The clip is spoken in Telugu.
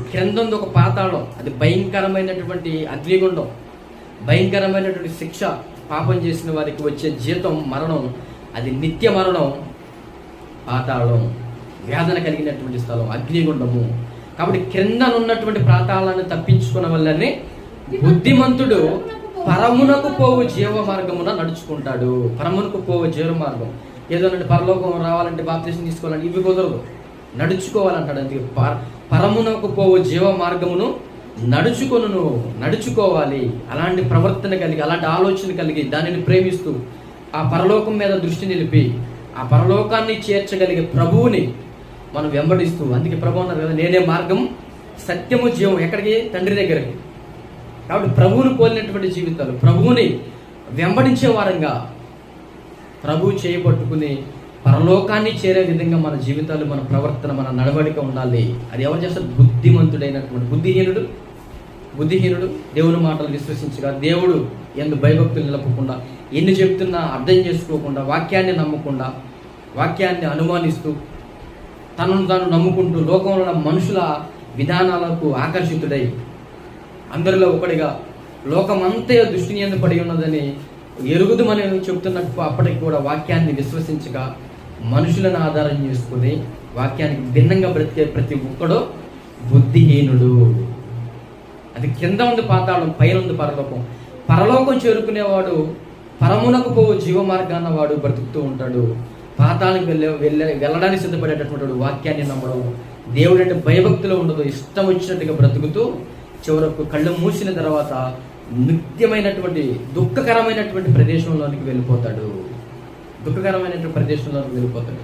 క్రింద ఉంది ఒక పాతాళం. అది భయంకరమైనటువంటి అగ్నిగుండం. భయంకరమైనటువంటి శిక్ష పాపం చేసిన వారికి వచ్చే జీతం మరణం. అది నిత్య మరణం. పాతాళం. వేదన కలిగినటువంటి స్థలం. అగ్నిగుండము. కాబట్టి క్రింద ఉన్నటువంటి ప్రాతాళాన్ని తప్పించుకున్న వల్లనే బుద్ధిమంతుడు పరమునకు పోవు జీవ మార్గమున నడుచుకుంటాడు. పరమునకు పోవు జీవ మార్గం ఏదో పరలోకం రావాలంటే బాప్తీసం తీసుకోవాలంటే ఇవి కుదరదు. నడుచుకోవాలంటాడు అందుకే పర పరమునకు పోవు జీవ మార్గమును నడుచుకొను నడుచుకోవాలి. అలాంటి ప్రవర్తన కలిగి అలాంటి ఆలోచన కలిగి దానిని ప్రేమిస్తూ ఆ పరలోకం మీద దృష్టి నిలిపి ఆ పరలోకాన్ని చేర్చగలిగే ప్రభువుని మనం వెంబడిస్తూ అందుకే ప్రభు అన్నారు కదా నేనే మార్గం సత్యము జీవం ఎక్కడికి? తండ్రి దగ్గరికి. కాబట్టి ప్రభువుని పోలినటువంటి జీవితాలు ప్రభువుని వెంబడించే వారంగా ప్రభువు చేయబట్టుకుని పరలోకాన్ని చేరే విధంగా మన జీవితాలు మన ప్రవర్తన మన నడవడిక ఉండాలి. అది ఎవరు చేస్తారు? బుద్ధిమంతుడైనటువంటి బుద్ధిహీనుడు. బుద్ధిహీనుడు దేవుని మాటలు విశ్వసించగా దేవుడు ఎందు భయభక్తులు నిలపకుండా ఎన్ని చెప్తున్నా అర్థం చేసుకోకుండా వాక్యాన్ని నమ్మకుండా వాక్యాన్ని అనుమానిస్తూ తనను తాను నమ్ముకుంటూ లోకంలో ఉన్న మనుషుల విధానాలకు ఆకర్షితుడై అందరిలో ఒకటిగా లోకమంతే దృష్టిని ఎందు పడి ఉన్నదని ఎరుగుదమని చెప్తున్నట్టు అప్పటికి కూడా వాక్యాన్ని విశ్వసించగా మనుషులను ఆధారం చేసుకుని వాక్యానికి భిన్నంగా బ్రతికే ప్రతి ఒక్కడు బుద్ధిహీనుడు. అది కింద ఉంది పాతాళం పైన ఉంది పరలోకం. పరలోకం చేరుకునేవాడు పరమునకు పో జీవ మార్గాన్న వాడు బ్రతుకుతూ ఉంటాడు. పాతాళకి వెళ్ళే వెళ్ళే వెళ్ళడానికి సిద్ధపడేటటువంటి వాక్యాన్ని నమ్మడం. దేవుడు అంటే భయభక్తిలో ఉండదు ఇష్టం వచ్చినట్టుగా బ్రతుకుతూ చివరకు కళ్ళు మూసిన తర్వాత నిత్యమైనటువంటి దుఃఖకరమైనటువంటి ప్రదేశంలోనికి వెళ్ళిపోతాడు. దుఃఖకరమైనటువంటి ప్రదేశంలో వెళ్ళిపోతాడు